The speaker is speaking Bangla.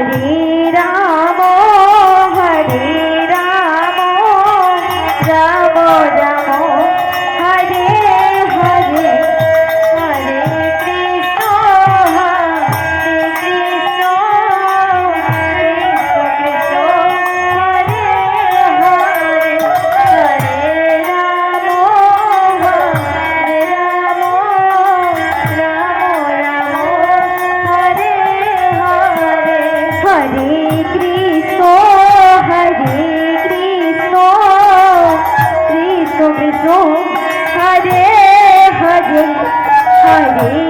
Ram हरे हरे हरे